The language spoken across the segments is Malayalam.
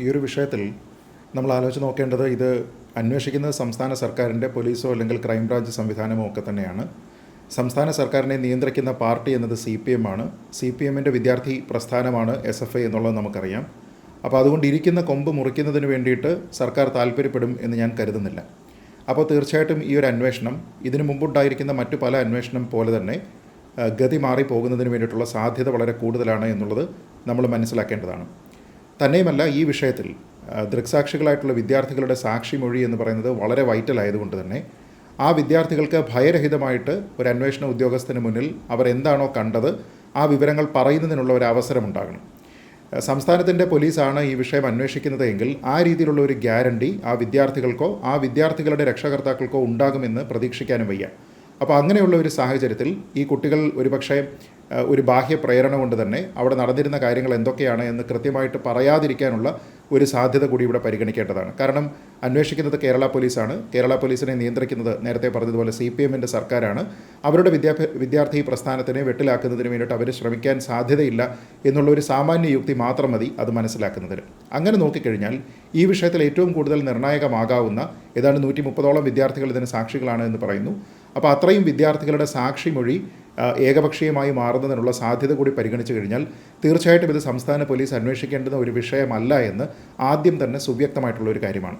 ഈ ഒരു വിഷയത്തിൽ നമ്മൾ ആലോചിച്ച് നോക്കേണ്ടത് ഇത് അന്വേഷിക്കുന്നത് സംസ്ഥാന സർക്കാരിന്റെ പോലീസോ അല്ലെങ്കിൽ ക്രൈംബ്രാഞ്ച് സംവിധാനമോ ഒക്കെ തന്നെയാണ്. സംസ്ഥാന സർക്കാരിനെ നിയന്ത്രിക്കുന്ന പാർട്ടി എന്നത് സി പി എം ആണ്. സി പി എമ്മിന്റെ വിദ്യാർത്ഥി പ്രസ്ഥാനമാണ് എസ് എഫ് ഐ എന്നുള്ളത് നമുക്കറിയാം. അപ്പോൾ അതുകൊണ്ട് ഇരിക്കുന്ന കൊമ്പ് മുറിക്കുന്നതിന് വേണ്ടിയിട്ട് സർക്കാർ താല്പര്യപ്പെടും എന്ന് ഞാൻ കരുതുന്നില്ല. അപ്പോൾ തീർച്ചയായിട്ടും ഈ ഒരു അന്വേഷണം ഇതിനു മുമ്പുണ്ടായിരിക്കുന്ന മറ്റു പല അന്വേഷണം പോലെ തന്നെ ഗതി മാറി പോകുന്നതിന് വേണ്ടിയിട്ടുള്ള സാധ്യത വളരെ കൂടുതലാണ് എന്നുള്ളത് നമ്മൾ മനസ്സിലാക്കേണ്ടതാണ്. തന്നെയുമല്ല ഈ വിഷയത്തിൽ ദൃക്സാക്ഷികളായിട്ടുള്ള വിദ്യാർത്ഥികളുടെ സാക്ഷി മൊഴി എന്ന് പറയുന്നത് വളരെ വൈറ്റൽ ആയതുകൊണ്ട് തന്നെ ആ വിദ്യാർത്ഥികൾക്ക് ഭയരഹിതമായിട്ട് ഒരു അന്വേഷണ ഉദ്യോഗസ്ഥന് മുന്നിൽ അവർ എന്താണോ കണ്ടത് ആ വിവരങ്ങൾ പറയുന്നതിനുള്ള ഒരു അവസരമുണ്ടാകണം സംസ്ഥാനത്തിന്റെ പോലീസാണ് ഈ വിഷയം അന്വേഷിക്കുന്നത് എങ്കിൽ ആ രീതിയിലുള്ള ഒരു ഗ്യാരണ്ടി ആ വിദ്യാർത്ഥികൾക്കോ ആ വിദ്യാർത്ഥികളുടെ രക്ഷകർത്താക്കൾക്കോ ഉണ്ടാകുമെന്ന് പ്രതീക്ഷിക്കാനും വയ്യ. അപ്പോൾ അങ്ങനെയുള്ള ഒരു സാഹചര്യത്തിൽ ഈ കുട്ടികൾ ഒരുപക്ഷെ ഒരു ബാഹ്യ പ്രേരണ കൊണ്ട് തന്നെ അവിടെ നടന്നിരുന്ന കാര്യങ്ങൾ എന്തൊക്കെയാണ് എന്ന് കൃത്യമായിട്ട് പറയാതിരിക്കാനുള്ള ഒരു സാധ്യത കൂടി ഇവിടെ പരിഗണിക്കേണ്ടതാണ്. കാരണം അന്വേഷിക്കുന്നത് കേരള പോലീസാണ്. കേരള പോലീസിനെ നിയന്ത്രിക്കുന്നത് നേരത്തെ പറഞ്ഞതുപോലെ സി പി എമ്മിന്റെ സർക്കാരാണ്. അവരുടെ വിദ്യാഭ്യാ വിദ്യാർത്ഥി പ്രസ്ഥാനത്തിനെ വെട്ടിലാക്കുന്നതിന് വേണ്ടിയിട്ട് അവർ ശ്രമിക്കാൻ സാധ്യതയില്ല എന്നുള്ള ഒരു സാമാന്യ യുക്തി മാത്രം മതി അത് മനസ്സിലാക്കുന്നതിന്. അങ്ങനെ നോക്കിക്കഴിഞ്ഞാൽ ഈ വിഷയത്തിൽ ഏറ്റവും കൂടുതൽ നിർണായകമാകാവുന്ന ഏതാണ്ട് നൂറ്റി മുപ്പതോളം വിദ്യാർത്ഥികൾ ഇതിന് സാക്ഷികളാണ് എന്ന് പറയുന്നു. അപ്പോൾ അത്രയും വിദ്യാർത്ഥികളുടെ സാക്ഷി മൊഴി ആ, ഏകപക്ഷീയമായി മാറുന്നതിനുള്ള സാധ്യത കൂടി പരിഗണിച്ചു കഴിഞ്ഞാൽ തീർച്ചയായിട്ടും ഇത് സംസ്ഥാന പോലീസ് അന്വേഷിക്കേണ്ടുന്ന ഒരു വിഷയമല്ല എന്ന് ആദ്യം തന്നെ സുവ്യക്തമായിട്ടുള്ള ഒരു കാര്യമാണ്.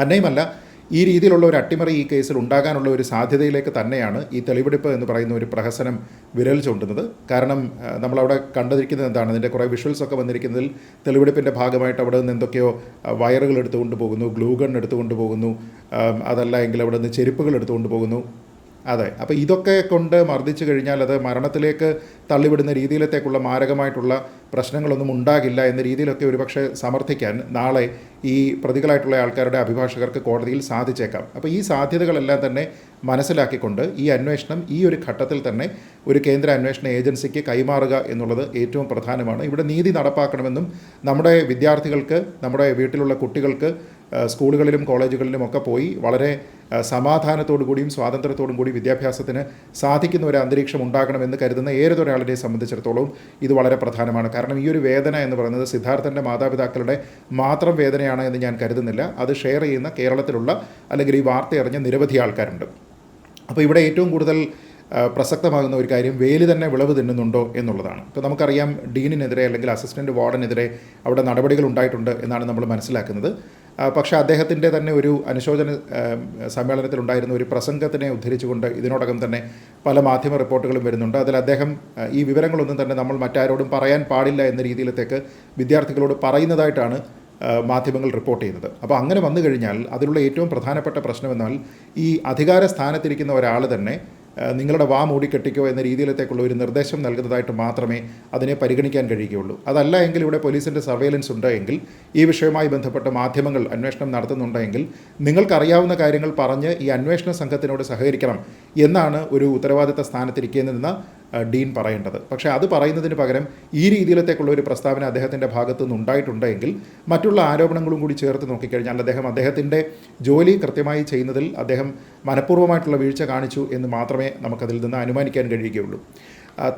തന്നെയുമല്ല ഈ രീതിയിലുള്ള ഒരു അട്ടിമറി ഈ കേസിൽ ഉണ്ടാകാനുള്ള ഒരു സാധ്യതയിലേക്ക് തന്നെയാണ് ഈ തെളിവെടുപ്പ് എന്ന് പറയുന്ന ഒരു പ്രഹസനം വിരൽ ചൂണ്ടുന്നത്. കാരണം നമ്മളവിടെ കണ്ടിരിക്കുന്നത് എന്താണ്? അതിന്റെ കുറേ വിഷ്വൽസ് ഒക്കെ വന്നിരിക്കുന്നതിൽ തെളിവെടുപ്പിന്റെ ഭാഗമായിട്ട് അവിടെ നിന്ന് എന്തൊക്കെയോ വയറുകൾ എടുത്തുകൊണ്ട് പോകുന്നു ഗ്ലൂ ഗൺ എടുത്തുകൊണ്ട് പോകുന്നു അതല്ല എങ്കിൽ അവിടെ നിന്ന് ചെരുപ്പുകൾ എടുത്തുകൊണ്ട് പോകുന്നു. അതെ. അപ്പോൾ ഇതൊക്കെ കൊണ്ട് മർദ്ദിച്ചു കഴിഞ്ഞാൽ അത് മരണത്തിലേക്ക് തള്ളിവിടുന്ന രീതിയിലത്തേക്കുള്ള മാരകമായിട്ടുള്ള പ്രശ്നങ്ങളൊന്നും ഉണ്ടാകില്ല എന്ന രീതിയിലൊക്കെ ഒരുപക്ഷെ സമർത്ഥിക്കാൻ നാളെ ഈ പ്രതികളായിട്ടുള്ള ആൾക്കാരുടെ അഭിഭാഷകർക്ക് കോടതിയിൽ സാധിച്ചേക്കാം. അപ്പോൾ ഈ സാധ്യതകളെല്ലാം തന്നെ മനസ്സിലാക്കിക്കൊണ്ട് ഈ അന്വേഷണം ഈ ഒരു ഘട്ടത്തിൽ തന്നെ ഒരു കേന്ദ്ര അന്വേഷണ ഏജൻസിക്ക് കൈമാറുക എന്നുള്ളത് ഏറ്റവും പ്രധാനമാണ്. ഇവിടെ നീതി നടപ്പാക്കണമെന്നും നമ്മുടെ വിദ്യാർത്ഥികൾക്ക് നമ്മുടെ വീട്ടിലുള്ള കുട്ടികൾക്ക് സ്കൂളുകളിലും കോളേജുകളിലും ഒക്കെ പോയി വളരെ സമാധാനത്തോടു കൂടിയും സ്വാതന്ത്ര്യത്തോടും കൂടി വിദ്യാഭ്യാസത്തിന് സാധിക്കുന്ന ഒരു അന്തരീക്ഷം ഉണ്ടാകണമെന്ന് കരുതുന്ന ഏതൊരാളിനെ സംബന്ധിച്ചിടത്തോളം ഇത് വളരെ പ്രധാനമാണ്. കാരണം ഈ ഒരു വേദന എന്ന് പറയുന്നത് സിദ്ധാർത്ഥന്റെ മാതാപിതാക്കളുടെ മാത്രം വേദനയാണ് എന്ന് ഞാൻ കരുതുന്നില്ല. അത് ഷെയർ ചെയ്യുന്ന കേരളത്തിലുള്ള അല്ലെങ്കിൽ ഈ വാർത്ത അറിഞ്ഞ നിരവധി ആൾക്കാരുണ്ട്. അപ്പോൾ ഇവിടെ ഏറ്റവും കൂടുതൽ പ്രസക്തമാകുന്ന ഒരു കാര്യം വേലി തന്നെ വിളവ് തിന്നുന്നുണ്ടോ എന്നുള്ളതാണ്. ഇപ്പോൾ നമുക്കറിയാം ഡീനിനെതിരെ അല്ലെങ്കിൽ അസിസ്റ്റന്റ് വാർഡനെതിരെ അവിടെ നടപടികൾ ഉണ്ടായിട്ടുണ്ട് എന്നാണ് നമ്മൾ മനസ്സിലാക്കുന്നത്. പക്ഷേ അദ്ദേഹത്തിന്റെ തന്നെ ഒരു അനുശോചന സമ്മേളനത്തിലുണ്ടായിരുന്ന ഒരു പ്രസംഗത്തിനെ ഉദ്ധരിച്ചുകൊണ്ട് ഇതിനോടകം തന്നെ പല മാധ്യമ റിപ്പോർട്ടുകളും വരുന്നുണ്ട്. അതിൽ അദ്ദേഹം ഈ വിവരങ്ങളൊന്നും തന്നെ നമ്മൾ മറ്റാരോടും പറയാൻ പാടില്ല എന്ന രീതിയിലത്തേക്ക് വിദ്യാർത്ഥികളോട് പറയുന്നതായിട്ടാണ് മാധ്യമങ്ങൾ റിപ്പോർട്ട് ചെയ്യുന്നത്. അപ്പോൾ അങ്ങനെ വന്നു കഴിഞ്ഞാൽ അതിലുള്ള ഏറ്റവും പ്രധാനപ്പെട്ട പ്രശ്നം എന്നാൽ ഈ അധികാര സ്ഥാനത്തിരിക്കുന്ന ഒരാൾ തന്നെ നിങ്ങളുടെ വാ മൂടിക്കെട്ടിക്കോ എന്ന രീതിയിലത്തേക്കുള്ള ഒരു നിർദ്ദേശം നൽകുന്നതായിട്ട് മാത്രമേ അതിനെ പരിഗണിക്കാൻ കഴിയുകയുള്ളൂ. അതല്ല എങ്കിൽ ഇവിടെ പോലീസിന്റെ സർവേലൻസ് ഉണ്ടെങ്കിൽ ഈ വിഷയവുമായി ബന്ധപ്പെട്ട മാധ്യമങ്ങൾ അന്വേഷണം നടത്തുന്നുണ്ടെങ്കിൽ നിങ്ങൾക്കറിയാവുന്ന കാര്യങ്ങൾ പറഞ്ഞ് ഈ അന്വേഷണ സംഘത്തിനോട് സഹകരിക്കണം എന്നാണ് ഒരു ഉത്തരവാദിത്ത സ്ഥാനത്തിരിക്കുന്നതെന്ന് ഡീൻ പറയേണ്ടത്. പക്ഷേ അത് പറയുന്നതിന് പകരം ഈ രീതിയിലത്തേക്കുള്ള ഒരു പ്രസ്താവന അദ്ദേഹത്തിന്റെ ഭാഗത്തു നിന്നുണ്ടായിട്ടുണ്ടെങ്കിൽ മറ്റുള്ള ആരോപണങ്ങളും കൂടി ചേർത്ത് നോക്കിക്കഴിഞ്ഞാൽ അദ്ദേഹം അദ്ദേഹത്തിന്റെ ജോലി കൃത്യമായി ചെയ്യുന്നതിൽ അദ്ദേഹം മനഃപൂർവമായിട്ടുള്ള വീഴ്ച കാണിച്ചു എന്ന് മാത്രമേ നമുക്കതിൽ നിന്ന് അനുമാനിക്കാൻ കഴിയുകയുള്ളൂ.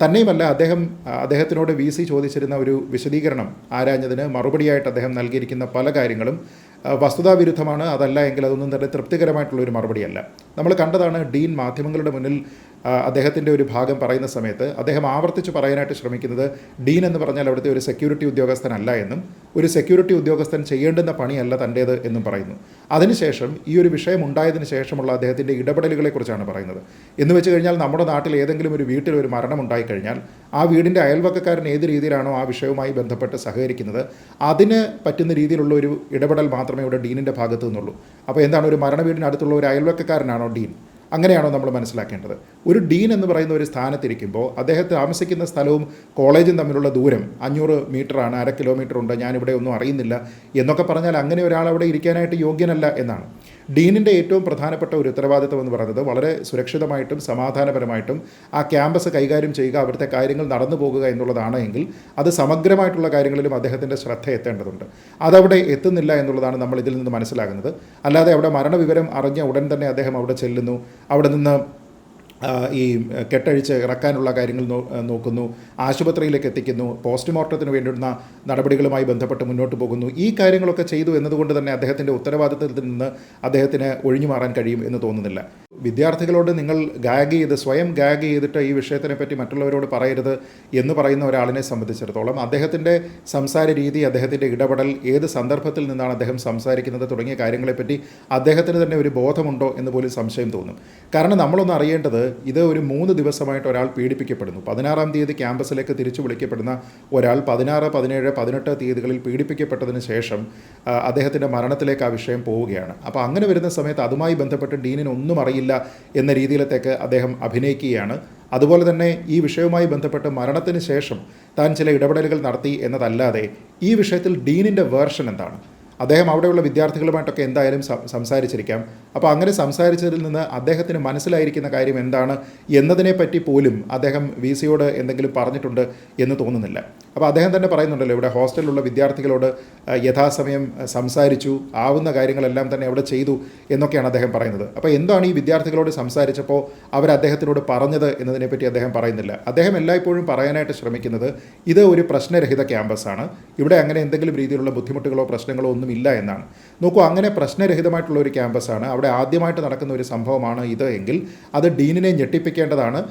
തന്നെയുമല്ല അദ്ദേഹം അദ്ദേഹത്തിനോട് വി സി ചോദിച്ചിരുന്ന ഒരു വിശദീകരണം ആരാഞ്ഞതിന് മറുപടിയായിട്ട് അദ്ദേഹം നൽകിയിരിക്കുന്ന പല കാര്യങ്ങളും വസ്തുതാവിരുദ്ധമാണ് അതല്ല എങ്കിൽ അതൊന്നും തന്നെ തൃപ്തികരമായിട്ടുള്ള ഒരു മറുപടിയല്ല. നമ്മൾ കണ്ടതാണ് ഡീൻ മാധ്യമങ്ങളുടെ മുന്നിൽ അദ്ദേഹത്തിന്റെ ഒരു ഭാഗം പറയുന്ന സമയത്ത് അദ്ദേഹം ആവർത്തിച്ച് പറയാനായിട്ട് ശ്രമിക്കുന്നത് ഡീൻ എന്ന് പറഞ്ഞാൽ അവിടുത്തെ ഒരു സെക്യൂരിറ്റി ഉദ്യോഗസ്ഥനല്ല എന്നും ഒരു സെക്യൂരിറ്റി ഉദ്യോഗസ്ഥൻ ചെയ്യേണ്ടുന്ന പണിയല്ല തന്റേത് എന്നും പറയുന്നു. അതിനുശേഷം ഈ ഒരു വിഷയം ഉണ്ടായതിനു ശേഷമുള്ള അദ്ദേഹത്തിന്റെ ഇടപെടലുകളെക്കുറിച്ചാണ് പറയുന്നത്. എന്ന് വെച്ച് കഴിഞ്ഞാൽ നമ്മുടെ നാട്ടിൽ ഏതെങ്കിലും ഒരു വീട്ടിൽ ഒരു മരണം ഉണ്ടായിക്കഴിഞ്ഞാൽ ആ വീടിന്റെ അയൽവക്കക്കാരൻ ഏത് രീതിയിലാണോ ആ വിഷയവുമായി ബന്ധപ്പെട്ട് സഹകരിക്കുന്നത് അതിന് പറ്റുന്ന രീതിയിലുള്ള ഒരു ഇടപെടൽ മാത്രമേ ഇവിടെ ഡീനിന്റെ ഭാഗത്തു നിന്നുള്ളൂ. അപ്പോൾ എന്താണ് ഒരു മരണ വീടിനടുത്തുള്ള ഒരു അയൽവക്കക്കാരനാണോ ഡീൻ? അങ്ങനെയാണോ നമ്മൾ മനസ്സിലാക്കേണ്ടത്? ഒരു ഡീൻ എന്ന് പറയുന്ന ഒരു സ്ഥാനത്തിരിക്കുമ്പോൾ അദ്ദേഹം താമസിക്കുന്ന സ്ഥലവും കോളേജും തമ്മിലുള്ള ദൂരം അഞ്ഞൂറ് മീറ്ററാണ് അര കിലോമീറ്റർ ഉണ്ട് ഞാനിവിടെ ഒന്നും അറിയുന്നില്ല എന്നൊക്കെ പറഞ്ഞാൽ അങ്ങനെ ഒരാൾ അവിടെ ഇരിക്കാനായിട്ട് യോഗ്യനല്ല എന്നാണ്. ഡീനിന്റെ ഏറ്റവും പ്രധാനപ്പെട്ട ഒരു ഉത്തരവാദിത്വം എന്ന് പറയുന്നത് വളരെ സുരക്ഷിതമായിട്ടും സമാധാനപരമായിട്ടും ആ ക്യാമ്പസ് കൈകാര്യം ചെയ്യുക അവിടുത്തെ കാര്യങ്ങൾ നടന്നു പോകുക എന്നുള്ളതാണ് എങ്കിൽ അത് സമഗ്രമായിട്ടുള്ള കാര്യങ്ങളിലും അദ്ദേഹത്തിന്റെ ശ്രദ്ധ എത്തേണ്ടതുണ്ട്. അതവിടെ എത്തുന്നില്ല എന്നുള്ളതാണ് നമ്മൾ ഇതിൽ നിന്ന് മനസ്സിലാകുന്നത്. അല്ലാതെ അവിടെ മരണവിവരം അറിഞ്ഞ ഉടൻ തന്നെ അദ്ദേഹം അവിടെ ചെല്ലുന്നു. അവിടെ നിന്ന് ഈ കെട്ടഴിച്ച് ഇറക്കാനുള്ള കാര്യങ്ങൾ നോക്കുന്നു ആശുപത്രിയിലേക്ക് എത്തിക്കുന്നു പോസ്റ്റ്മോർട്ടത്തിന് വേണ്ടുന്ന നടപടികളുമായി ബന്ധപ്പെട്ട് മുന്നോട്ട് പോകുന്നു. ഈ കാര്യങ്ങളൊക്കെ ചെയ്തു എന്നതുകൊണ്ട് തന്നെ അദ്ദേഹത്തിന്റെ ഉത്തരവാദിത്തത്തിൽ നിന്ന് അദ്ദേഹത്തിന് ഒഴിഞ്ഞു മാറാൻ കഴിയും എന്ന് തോന്നുന്നില്ല. വിദ്യാർത്ഥികളോട് നിങ്ങൾ ഗാഗ് ചെയ്ത് സ്വയം ഗാഗ് ചെയ്തിട്ട് ഈ വിഷയത്തിനെ പറ്റി മറ്റുള്ളവരോട് പറയരുത് എന്ന് പറയുന്ന ഒരാളിനെ സംബന്ധിച്ചിടത്തോളം അദ്ദേഹത്തിന്റെ സംസാര രീതി അദ്ദേഹത്തിന്റെ ഇടപെടൽ ഏത് സന്ദർഭത്തിൽ നിന്നാണ് അദ്ദേഹം സംസാരിക്കുന്നത് തുടങ്ങിയ കാര്യങ്ങളെപ്പറ്റി അദ്ദേഹത്തിന് തന്നെ ഒരു ബോധമുണ്ടോ എന്ന് പോലും സംശയം തോന്നും. കാരണം നമ്മളൊന്ന് അറിയേണ്ടത് ഇത് ഒരു മൂന്ന് ദിവസമായിട്ട് ഒരാൾ പീഡിപ്പിക്കപ്പെടുന്നു. പതിനാറാം തീയതി ക്യാമ്പസിലേക്ക് തിരിച്ചു വിളിക്കപ്പെടുന്ന ഒരാൾ പതിനാറ് പതിനേഴ് പതിനെട്ട് തീയതികളിൽ പീഡിപ്പിക്കപ്പെട്ടതിന് ശേഷം അദ്ദേഹത്തിന്റെ മരണത്തിലേക്ക് ആ വിഷയം പോവുകയാണ്. അപ്പോൾ അങ്ങനെ വരുന്ന സമയത്ത് അതുമായി ബന്ധപ്പെട്ട് ഡീനിന് ഒന്നും അറിയില്ല എന്ന രീതിയിലത്തേക്ക് അദ്ദേഹം അഭിനയിക്കുകയാണ്. അതുപോലെ തന്നെ ഈ വിഷയവുമായി ബന്ധപ്പെട്ട് മരണത്തിന് ശേഷം താൻ ചില ഇടപെടലുകൾ നടത്തി എന്നതല്ലാതെ ഈ വിഷയത്തിൽ ഡീനിന്റെ വേർഷൻ എന്താണ്? അദ്ദേഹം അവിടെയുള്ള വിദ്യാർത്ഥികളുമായിട്ടൊക്കെ എന്തായാലും സംസാരിച്ചിരിക്കാം. അപ്പോൾ അങ്ങനെ സംസാരിച്ചതിൽ നിന്ന് അദ്ദേഹത്തിന് മനസ്സിലായിരിക്കുന്ന കാര്യം എന്താണ് എന്നതിനെപ്പറ്റി പോലും അദ്ദേഹം വി സിയോട് എന്തെങ്കിലും പറഞ്ഞിട്ടുണ്ട് എന്ന് തോന്നുന്നില്ല. അപ്പോൾ അദ്ദേഹം തന്നെ പറയുന്നുണ്ടല്ലോ ഇവിടെ ഹോസ്റ്റലിലുള്ള വിദ്യാർത്ഥികളോട് യഥാസമയം സംസാരിച്ചു ആവുന്ന കാര്യങ്ങളെല്ലാം തന്നെ അവിടെ ചെയ്തു എന്നൊക്കെയാണ് അദ്ദേഹം പറയുന്നത്. അപ്പോൾ എന്താണ് ഈ വിദ്യാർത്ഥികളോട് സംസാരിച്ചപ്പോൾ അവർ അദ്ദേഹത്തിനോട് പറഞ്ഞത് എന്നതിനെപ്പറ്റി അദ്ദേഹം പറയുന്നില്ല. അദ്ദേഹം എല്ലായ്പ്പോഴും പറയാനായിട്ട് ശ്രമിക്കുന്നത് ഇത് ഒരു പ്രശ്നരഹിത ക്യാമ്പസാണ് ഇവിടെ അങ്ങനെ എന്തെങ്കിലും രീതിയിലുള്ള ബുദ്ധിമുട്ടുകളോ പ്രശ്നങ്ങളോ ഒന്നും ഇല്ല എന്നാണ്. നോക്കൂ അങ്ങനെ പ്രശ്നരഹിതമായിട്ടുള്ള ഒരു ക്യാമ്പസാണ് അവിടെ ആദ്യമായിട്ട് നടക്കുന്ന ഒരു സംഭവമാണ് ഇത് എങ്കിൽ അത് ഡീനിനെ ഞെട്ടിപ്പിക്കേണ്ടതാണ്.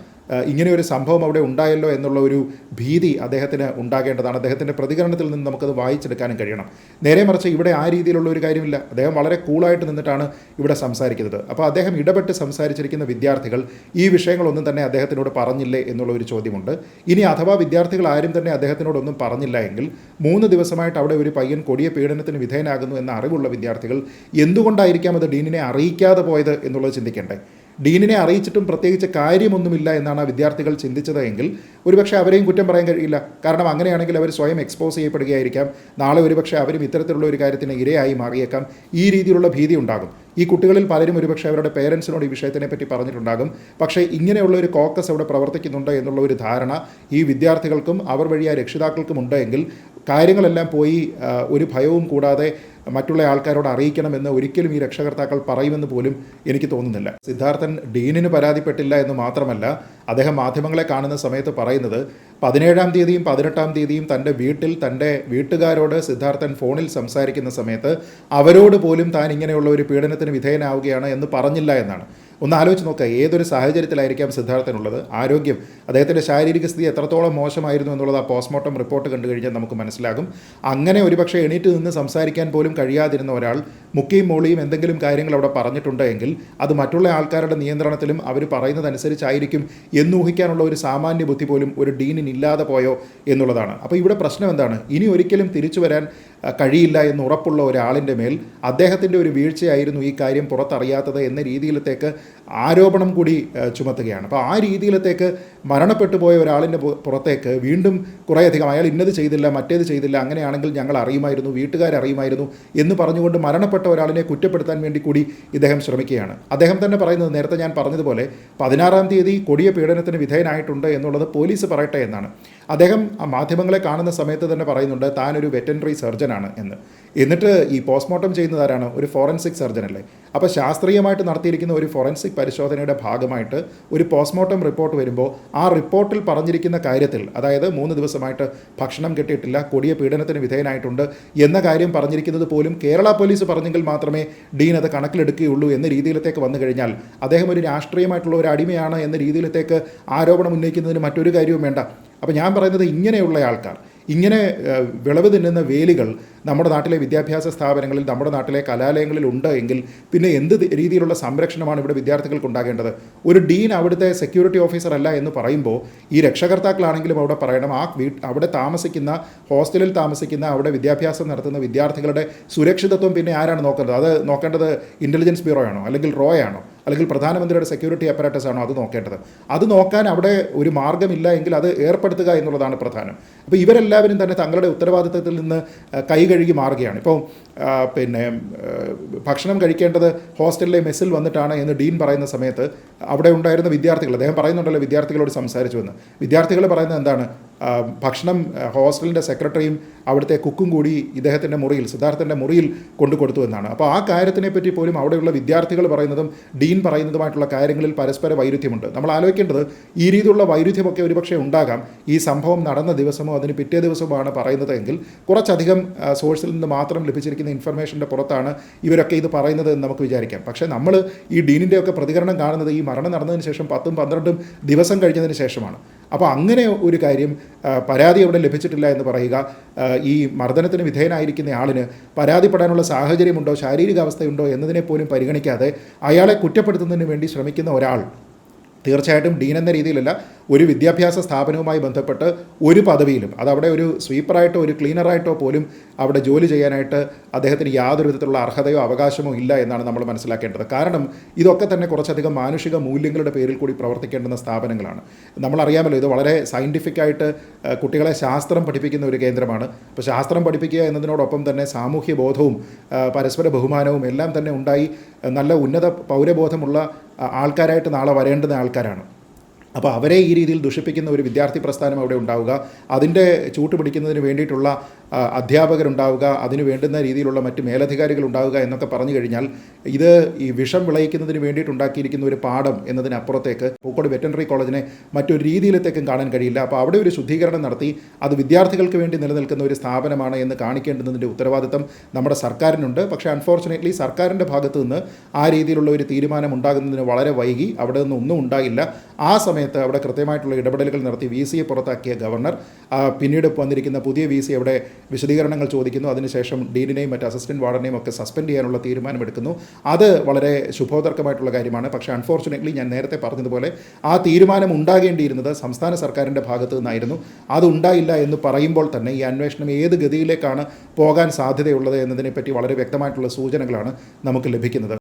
ഇങ്ങനെ ഒരു സംഭവം അവിടെ ഉണ്ടായല്ലോ എന്നുള്ള ഒരു ഭീതി അദ്ദേഹത്തിന് ഉണ്ടാകേണ്ടതാണ്. അദ്ദേഹത്തിന്റെ പ്രതികരണത്തിൽ നിന്ന് നമുക്കത് വായിച്ചെടുക്കാനും കഴിയണം. നേരെ മറിച്ച് ഇവിടെ ആ രീതിയിലുള്ള ഒരു കാര്യമില്ല. അദ്ദേഹം വളരെ കൂളായിട്ട് നിന്നിട്ടാണ് ഇവിടെ സംസാരിക്കുന്നത്. അപ്പോൾ അദ്ദേഹം ഇടപെട്ട് സംസാരിച്ചിരിക്കുന്ന വിദ്യാർത്ഥികൾ ഈ വിഷയങ്ങളൊന്നും തന്നെ അദ്ദേഹത്തിനോട് പറഞ്ഞില്ലേ എന്നുള്ള ഒരു ചോദ്യമുണ്ട്. ഇനി അഥവാ വിദ്യാർത്ഥികൾ ആരും തന്നെ അദ്ദേഹത്തിനോടൊന്നും പറഞ്ഞില്ല എങ്കിൽ മൂന്ന് ദിവസമായിട്ട് അവിടെ ഒരു പയ്യൻ കൊടിയ പീഡനത്തിന് വിധേയനാകുന്നു എന്ന അറിവുള്ള വിദ്യാർത്ഥികൾ എന്തുകൊണ്ടായിരിക്കാം അത് ഡീനിനെ അറിയിക്കാതെ പോയത് എന്നുള്ളത് ചിന്തിക്കണ്ടേ? ഡീനിനെ അറിയിച്ചിട്ടും പ്രത്യേകിച്ച് കാര്യമൊന്നുമില്ല എന്നാണ് വിദ്യാർത്ഥികൾ ചിന്തിച്ചത് ഒരുപക്ഷെ അവരെയും കുറ്റം പറയാൻ കഴിയില്ല. കാരണം അങ്ങനെയാണെങ്കിൽ അവർ സ്വയം എക്സ്പോസ് ചെയ്യപ്പെടുകയായിരിക്കാം. നാളെ ഒരുപക്ഷെ അവരും ഇത്തരത്തിലുള്ള ഒരു കാര്യത്തിന് ഇരയായി മാറിയേക്കാം. ഈ രീതിയിലുള്ള ഭീതി ഉണ്ടാകും. ഈ കുട്ടികളിൽ പലരും ഒരുപക്ഷെ അവരുടെ പേരൻസിനോട് ഈ വിഷയത്തിനെ പറ്റി പറഞ്ഞിട്ടുണ്ടാകും. പക്ഷേ ഇങ്ങനെയുള്ള ഒരു കോക്കസ് അവിടെ പ്രവർത്തിക്കുന്നുണ്ട് എന്നുള്ള ഒരു ധാരണ ഈ വിദ്യാർത്ഥികൾക്കും അവർ വഴി ആ രക്ഷിതാക്കൾക്കും ഉണ്ടെങ്കിൽ കാര്യങ്ങളെല്ലാം പോയി ഒരു ഭയവും കൂടാതെ മറ്റുള്ള ആൾക്കാരോട് അറിയിക്കണമെന്ന് ഒരിക്കലും ഈ രക്ഷകർത്താക്കൾ പറയുമെന്ന് പോലും എനിക്ക് തോന്നുന്നില്ല. സിദ്ധാർത്ഥൻ ഡീനിന് പരാതിപ്പെട്ടില്ല എന്ന് മാത്രമല്ല അദ്ദേഹം മാധ്യമങ്ങളെ കാണുന്ന സമയത്ത് പതിനേഴാം തീയതിയും പതിനെട്ടാം തീയതിയും തന്റെ വീട്ടിൽ തന്റെ വീട്ടുകാരോട് സിദ്ധാർത്ഥൻ ഫോണിൽ സംസാരിക്കുന്ന സമയത്ത് അവരോട് പോലും താൻ ഇങ്ങനെയുള്ള ഒരു പീഡനത്തിന് വിധേയനാവുകയാണ് എന്ന് പറഞ്ഞില്ല എന്നാണ്. ഒന്ന് ആലോചിച്ച് നോക്കുക. ഏതൊരു സാഹചര്യത്തിലായിരിക്കാം സിദ്ധാർത്ഥനുള്ളത്? ആരോഗ്യം അദ്ദേഹത്തിന്റെ ശാരീരിക സ്ഥിതി എത്രത്തോളം മോശമായിരുന്നു എന്നുള്ളത് ആ പോസ്റ്റ്മോർട്ടം റിപ്പോർട്ട് കണ്ടു കഴിഞ്ഞാൽ നമുക്ക് മനസ്സിലാകും. അങ്ങനെ ഒരുപക്ഷെ എണീറ്റ് നിന്ന് സംസാരിക്കാൻ പോലും കഴിയാതിരുന്ന ഒരാൾ മുക്കിയും മോളിയും എന്തെങ്കിലും കാര്യങ്ങൾ അവിടെ പറഞ്ഞിട്ടുണ്ട് എങ്കിൽ അത് മറ്റുള്ള ആൾക്കാരുടെ നിയന്ത്രണത്തിലും അവർ പറയുന്നതനുസരിച്ചായിരിക്കും എന്നൂഹിക്കാനുള്ള ഒരു സാമാന്യ ബുദ്ധി പോലും ഒരു ഡീനിനില്ലാതെ പോയോ എന്നുള്ളതാണ്. അപ്പോൾ ഇവിടെ പ്രശ്നം എന്താണ്? ഇനി ഒരിക്കലും തിരിച്ചു വരാൻ കഴിയില്ല എന്ന് ഉറപ്പുള്ള ഒരാളിന്റെ മേൽ അദ്ദേഹത്തിന്റെ ഒരു വീഴ്ചയായിരുന്നു ഈ കാര്യം പുറത്തറിയാത്തത് എന്ന രീതിയിലത്തേക്ക് ആരോപണം കൂടി ചുമത്തുകയാണ്. അപ്പോൾ ആ രീതിയിലത്തേക്ക് മരണപ്പെട്ടു പോയ ഒരാളിന്റെ പുറത്തേക്ക് വീണ്ടും കുറേയധികം അയാൾ ഇന്നത് ചെയ്തില്ല മറ്റേത് ചെയ്തില്ല അങ്ങനെയാണെങ്കിൽ ഞങ്ങൾ അറിയുമായിരുന്നു വീട്ടുകാർ അറിയുമായിരുന്നു എന്ന് പറഞ്ഞുകൊണ്ട് മരണപ്പെട്ട ഒരാളിനെ കുറ്റപ്പെടുത്താൻ വേണ്ടി കൂടി ഇദ്ദേഹം ശ്രമിക്കുകയാണ്. അദ്ദേഹം തന്നെ പറയുന്നത് നേരത്തെ ഞാൻ പറഞ്ഞതുപോലെ പതിനാറാം തീയതി കൊടിയ പീഡനത്തിന് വിധേയനായിട്ടുണ്ട് എന്നുള്ളത് പോലീസ് പറയട്ടെ എന്നാണ്. അദ്ദേഹം മാധ്യമങ്ങളെ കാണുന്ന സമയത്ത് തന്നെ പറയുന്നുണ്ട് താൻ ഒരു വെറ്റനറി സർജനാണ് എന്ന്. എന്നിട്ട് ഈ പോസ്റ്റ്മോർട്ടം ചെയ്യുന്നത് ആരാണ്? ഒരു ഫോറൻസിക് സർജൻ അല്ലേ? അപ്പോൾ ശാസ്ത്രീയമായിട്ട് നടത്തിയിരിക്കുന്ന ഒരു ഫോറൻസിക് പരിശോധനയുടെ ഭാഗമായിട്ട് ഒരു പോസ്റ്റ്മോർട്ടം റിപ്പോർട്ട് വരുമ്പോൾ ആ റിപ്പോർട്ടിൽ പറഞ്ഞിരിക്കുന്ന കാര്യത്തിൽ അതായത് മൂന്ന് ദിവസമായിട്ട് ഭക്ഷണം കിട്ടിയിട്ടില്ല കൊടിയ പീഡനത്തിന് വിധേയനായിട്ടുണ്ട് എന്ന കാര്യം പറഞ്ഞിരിക്കുന്നത് പോലും കേരള പോലീസ് പറഞ്ഞെങ്കിൽ മാത്രമേ ഡീൻ അത് കണക്കിലെടുക്കുകയുള്ളൂ എന്ന രീതിയിലത്തേക്ക് വന്നു കഴിഞ്ഞാൽ അദ്ദേഹം ഒരു രാഷ്ട്രീയമായിട്ടുള്ള ഒരു അടിമയാണ് എന്ന രീതിയിലത്തേക്ക് ആരോപണം ഉന്നയിക്കുന്നതിന് മറ്റൊരു കാര്യവും വേണ്ട. അപ്പോൾ ഞാൻ പറയുന്നത് ഇങ്ങനെയുള്ള ആൾക്കാർ ഇങ്ങനെ വിളവ് തിന്നുന്ന വേലികൾ നമ്മുടെ നാട്ടിലെ വിദ്യാഭ്യാസ സ്ഥാപനങ്ങളിൽ നമ്മുടെ നാട്ടിലെ കലാലയങ്ങളിൽ ഉണ്ട് എങ്കിൽ പിന്നെ എന്ത് രീതിയിലുള്ള സംരക്ഷണമാണ് ഇവിടെ വിദ്യാർത്ഥികൾക്ക് ഉണ്ടാകേണ്ടത്? ഒരു ഡീൻ അവിടുത്തെ സെക്യൂരിറ്റി ഓഫീസർ അല്ല എന്ന് പറയുമ്പോൾ ഈ രക്ഷകർത്താക്കളാണെങ്കിലും അവിടെ പറയണം ആ അവിടെ താമസിക്കുന്ന ഹോസ്റ്റലിൽ താമസിക്കുന്ന അവിടെ വിദ്യാഭ്യാസം നടത്തുന്ന വിദ്യാർത്ഥികളുടെ സുരക്ഷിതത്വം പിന്നെ ആരാണ് നോക്കേണ്ടത്? അത് നോക്കേണ്ടത് ഇന്റലിജൻസ് ബ്യൂറോയാണോ അല്ലെങ്കിൽ റോയാണോ അല്ലെങ്കിൽ പ്രധാനമന്ത്രിയുടെ സെക്യൂരിറ്റി അപ്പറാറ്റസ് ആണോ അത് നോക്കേണ്ടത്? അത് നോക്കാൻ അവിടെ ഒരു മാർഗമില്ല എങ്കിൽ അത് ഏർപ്പെടുത്തുക എന്നുള്ളതാണ് പ്രധാനം. അപ്പോൾ ഇവരെല്ലാവരും തന്നെ തങ്ങളുടെ ഉത്തരവാദിത്തത്തിൽ നിന്ന് കൈ കഴുകി മാറുകയാണ്. ഇപ്പോൾ പിന്നെ ഭക്ഷണം കഴിക്കേണ്ടത് ഹോസ്റ്റലിലെ മെസ്സിൽ വന്നിട്ടാണ് എന്ന് ഡീൻ പറയുന്ന സമയത്ത് അവിടെ ഉണ്ടായിരുന്ന വിദ്യാർത്ഥികൾ അദ്ദേഹം പറയുന്നുണ്ടല്ലോ വിദ്യാർത്ഥികളോട് സംസാരിച്ചു എന്ന് വിദ്യാർത്ഥികൾ പറയുന്നത് എന്താണ്? ഭക്ഷണം ഹോസ്റ്റലിന്റെ സെക്രട്ടറിയും അവിടുത്തെ കുക്കും കൂടി ഇദ്ദേഹത്തിന്റെ മുറിയിൽ സിദ്ധാർത്ഥന്റെ മുറിയിൽ കൊണ്ടു കൊടുത്തു എന്നാണ്. അപ്പോൾ ആ കാര്യത്തിനെ പറ്റി പോലും അവിടെയുള്ള വിദ്യാർത്ഥികൾ പറയുന്നതും ഡീൻ പറയുന്നതുമായിട്ടുള്ള കാര്യങ്ങളിൽ പരസ്പര വൈരുദ്ധ്യമുണ്ട്. നമ്മൾ ആലോചിക്കേണ്ടത് ഈ രീതിയിലുള്ള വൈരുദ്ധ്യമൊക്കെ ഒരുപക്ഷെ ഉണ്ടാകാം. ഈ സംഭവം നടന്ന ദിവസമോ അതിന് പിറ്റേ ദിവസമോ പറയുന്നത് എങ്കിൽ കുറച്ചധികം സോഴ്സിൽ നിന്ന് മാത്രം ലഭിച്ചിരിക്കുന്ന ഇൻഫർമേഷന്റെ പുറത്താണ് ഇവരൊക്കെ ഇത് പറയുന്നത് എന്ന് നമുക്ക് വിചാരിക്കാം. പക്ഷേ നമ്മൾ ഈ ഡീനിന്റെയൊക്കെ പ്രതികരണം കാണുന്നത് ഈ മരണം നടന്നതിന് ശേഷം പത്തും പന്ത്രണ്ടും ദിവസം കഴിഞ്ഞതിന് ശേഷമാണ്. അപ്പോൾ അങ്ങനെ ഒരു കാര്യം പരാതി അവിടെ ലഭിച്ചിട്ടില്ല എന്ന് പറയുക ഈ മർദ്ദനത്തിന് വിധേയനായിരിക്കുന്ന ആളിന് പരാതിപ്പെടാനുള്ള സാഹചര്യമുണ്ടോ ശാരീരികാവസ്ഥയുണ്ടോ എന്നതിനെ പോലും പരിഗണിക്കാതെ അയാളെ കുറ്റപ്പെടുത്തുന്നതിന് വേണ്ടി ശ്രമിക്കുന്ന ഒരാൾ തീർച്ചയായിട്ടും ഡീൻ എന്ന രീതിയിലല്ല ഒരു വിദ്യാഭ്യാസ സ്ഥാപനവുമായി ബന്ധപ്പെട്ട് ഒരു പദവിയിലും അതവിടെ ഒരു സ്വീപ്പറായിട്ടോ ഒരു ക്ലീനറായിട്ടോ പോലും അവിടെ ജോലി ചെയ്യാനായിട്ട് അദ്ദേഹത്തിന് യാതൊരു വിധത്തിലുള്ള അർഹതയോ അവകാശമോ ഇല്ല എന്നാണ് നമ്മൾ മനസ്സിലാക്കേണ്ടത്. കാരണം ഇതൊക്കെ തന്നെ കുറച്ചധികം മാനുഷിക മൂല്യങ്ങളുടെ പേരിൽ കൂടി പ്രവർത്തിക്കേണ്ടുന്ന സ്ഥാപനങ്ങളാണ്. നമ്മളറിയാമല്ലോ ഇത് വളരെ സയന്റിഫിക്കായിട്ട് കുട്ടികളെ ശാസ്ത്രം പഠിപ്പിക്കുന്ന ഒരു കേന്ദ്രമാണ്. അപ്പോൾ ശാസ്ത്രം പഠിപ്പിക്കുക എന്നതിനോടൊപ്പം തന്നെ സാമൂഹ്യ ബോധവും പരസ്പര ബഹുമാനവും എല്ലാം തന്നെ ഉണ്ടായി നല്ല ഉന്നത പൗരബോധമുള്ള ആൾക്കാരായിട്ട് നാളെ വരേണ്ടുന്ന ആൾക്കാരാണ്. അപ്പോൾ അവരെ ഈ രീതിയിൽ ദുഷിപ്പിക്കുന്ന ഒരു വിദ്യാർത്ഥി പ്രസ്ഥാനം അവിടെ ഉണ്ടാവുക. അതിന്റെ ചൂട്ടുപിടിക്കുന്നതിന് വേണ്ടിയിട്ടുള്ള അധ്യാപകരുണ്ടാവുക അതിന് വേണ്ടുന്ന രീതിയിലുള്ള മറ്റ് മേലധികാരികൾ ഉണ്ടാവുക എന്നൊക്കെ പറഞ്ഞു കഴിഞ്ഞാൽ ഇത് ഈ വിഷം വിളയിക്കുന്നതിന് വേണ്ടിയിട്ടുണ്ടാക്കിയിരിക്കുന്ന ഒരു പാഠം എന്നതിനപ്പുറത്തേക്ക് പൂക്കോട് വെറ്റനറി കോളേജിനെ മറ്റൊരു രീതിയിലത്തേക്കും കാണാൻ കഴിയില്ല. അപ്പോൾ അവിടെ ഒരു ശുദ്ധീകരണം നടത്തി അത് വിദ്യാർത്ഥികൾക്ക് വേണ്ടി നിലനിൽക്കുന്ന ഒരു സ്ഥാപനമാണ് എന്ന് കാണിക്കേണ്ടതിന്റെ ഉത്തരവാദിത്തം നമ്മുടെ സർക്കാരിനുണ്ട്. പക്ഷേ അൺഫോർച്ചുനേറ്റ്ലി സർക്കാരിന്റെ ഭാഗത്ത് നിന്ന് ആ രീതിയിലുള്ള ഒരു തീരുമാനം ഉണ്ടാകുന്നതിന് വളരെ വൈകി. അവിടെ നിന്ന് ഒന്നും ഉണ്ടായില്ല. ആ സമയത്ത് അവിടെ കൃത്യമായിട്ടുള്ള ഇടപെടലുകൾ നടത്തി വി സിയെ പുറത്താക്കിയ ഗവർണർ പിന്നീട് വന്നിരിക്കുന്ന പുതിയ വി സി അവിടെ വിശദീകരണങ്ങൾ ചോദിക്കുന്നു. അതിനുശേഷം ഡീനിനെയും മറ്റ് അസിസ്റ്റന്റ് വാർഡനെയും ഒക്കെ സസ്പെൻഡ് ചെയ്യാനുള്ള തീരുമാനമെടുക്കുന്നു. അത് വളരെ ശുഭോദർക്കമായിട്ടുള്ള കാര്യമാണ്. പക്ഷേ അൺഫോർച്ചുനേറ്റ്ലി ഞാൻ നേരത്തെ പറഞ്ഞതുപോലെ ആ തീരുമാനം ഉണ്ടാകേണ്ടിയിരുന്നത് സംസ്ഥാന സർക്കാരിന്റെ ഭാഗത്തു നിന്നായിരുന്നു. അതുണ്ടായില്ല എന്ന് പറയുമ്പോൾ തന്നെ ഈ അന്വേഷണം ഏത് ഗതിയിലേക്കാണ് പോകാൻ സാധ്യതയുള്ളത് എന്നതിനെപ്പറ്റി വളരെ വ്യക്തമായിട്ടുള്ള സൂചനകളാണ് നമുക്ക് ലഭിക്കുന്നത്.